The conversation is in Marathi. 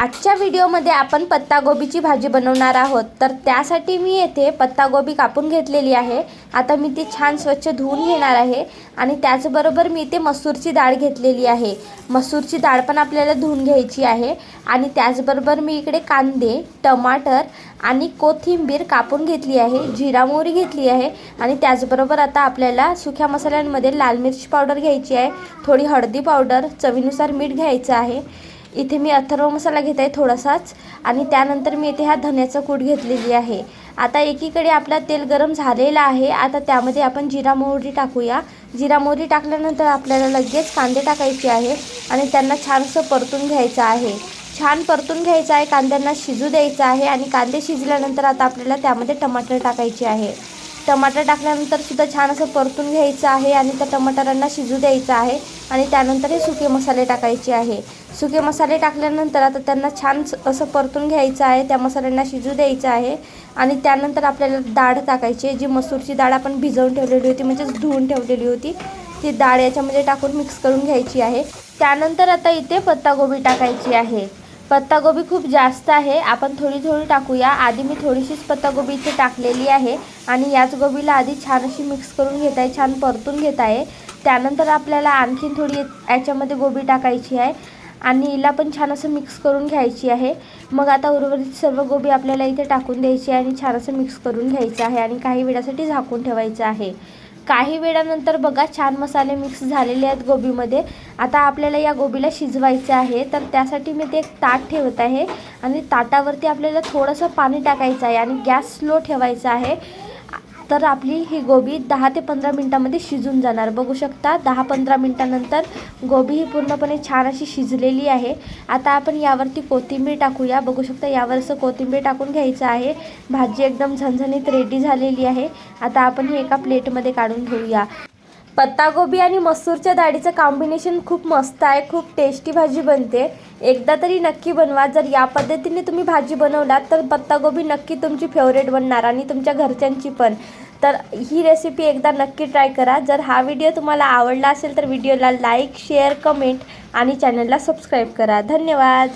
आजच्या व्हिडिओमध्ये आपण पत्तागोबीची भाजी बनवणार आहोत. तर त्यासाठी मी येथे पत्तागोबी कापून घेतलेली आहे. आता मी ती छान स्वच्छ धुवून घेणार आहे आणि त्याचबरोबर मी इथे मसूरची डाळ घेतलेली आहे. मसूरची डाळ पण आपल्याला धुवून घ्यायची आहे आणि त्याचबरोबर मी इकडे कांदे टमाटर आणि कोथिंबीर कापून घेतली आहे जिरा मोहरी घेतली आहे आणि त्याचबरोबर आता आपल्याला सुक्या मसाल्यांमध्ये लाल मिरची पावडर घ्यायची आहे थोडी हळदी पावडर चवीनुसार मीठ घ्यायचं आहे. इथे मी अथर्व मसाला घेत आहे थोडासाच. आणि त्यानंतर मी इथे हा धन्याचा कूट घेतलेली आहे. आता एकीकडे आपला तेल गरम झालेला आहे. आता त्यामध्ये आपण जिरा मोहरी टाकूया. जिरा मोहरी टाकल्यानंतर आपल्याला लगेच कांदे टाकायचे आहे आणि त्यांना छानसं परतून घ्यायचं आहे. छान परतून घ्यायचं आहे कांद्यांना शिजू द्यायचं आहे आणि कांदे शिजल्यानंतर आता आपल्याला त्यामध्ये टमाटर टाकायचे आहे. टमाटर टाकल्यानंतर सुद्धा छान असं परतून घ्यायचं आहे आणि त्या टमाटरांना शिजू द्यायचं आहे आणि त्यानंतर हे सुके मसाले टाकायचे आहे. सुके मसाले टाकल्यानंतर आता त्यांना छान असं परतून घ्यायचं आहे त्या मसाल्यांना शिजू द्यायचं आहे आणि त्यानंतर आपल्याला डाळ टाकायची आहे जी मसूरची डाळ आपण भिजवून ठेवलेली होती म्हणजेच धुवून ठेवलेली होती ती डाळ याच्यामध्ये टाकून मिक्स करून घ्यायची आहे. त्यानंतर आता इथे पत्तागोबी टाकायची आहे. पत्तागोबी खूप जास्त आहे. आपण थोडी थोडी टाकूया. आधी मी थोडीशीच पत्तागोबी इथे टाकलेली आहे. आणि याच गोबीला आधी छान अशी मिक्स करून घेत आहे. छान परतून घेत आहे. त्यानंतर आपल्याला आणखीन थोडी याच्यामध्ये गोबी टाकायची आहे. आणि हिला पण छान असं मिक्स करून घ्यायची आहे. मग आता उर्वरित सर्व गोबी आपल्याला इथे टाकून द्यायची आहे आणि छान असं मिक्स करून घ्यायचं आहे. आणि काही वेळासाठी झाकून ठेवायचं आहे. काही वेळानंतर बघा छान मसाले मिक्स झालेले आहेत गोबीमध्ये. आता आपल्याला या गोबीला शिजवायचं आहे तर त्यासाठी मी ते एक ताट ठेवत आहे. आणि ताटावरती आपल्याला थोडंसं पाणी टाकायचं आहे आणि गॅस स्लो ठेवायचा आहे. तर आपली ही गोबी दहा ते पंधरा मिनटामध्ये शिजून जाणार. बघू शकता दहा पंधरा मिनटानंतर गोबी ही पूर्णपणे छान अशी शिजलेली आहे. आता आपण यावरती कोथिंबीर टाकूया. बघू शकता यावर असं कोथिंबीर टाकून घ्यायचं आहे. भाजी एकदम झणझणीत रेडी झालेली आहे. आता आपण हे एका प्लेटमध्ये काढून घेऊया. पत्तागोबी आणि मसूरच्या डाळीचं कॉम्बिनेशन खूप मस्त आहे खूप टेस्टी भाजी बनते. एकदा तरी नक्की बनवा. जर या पद्धतीने तुम्ही भाजी बनवलात तर पत्तागोबी नक्की तुमची फेवरेट बनणार आणि तुमच्या घरच्यांची पण. तर ही रेसिपी एकदा नक्की ट्राय करा. जर हा व्हिडिओ तुम्हाला आवडला असेल तर व्हिडिओला लाईक शेअर कमेंट आणि चॅनलला सबस्क्राईब करा. धन्यवाद!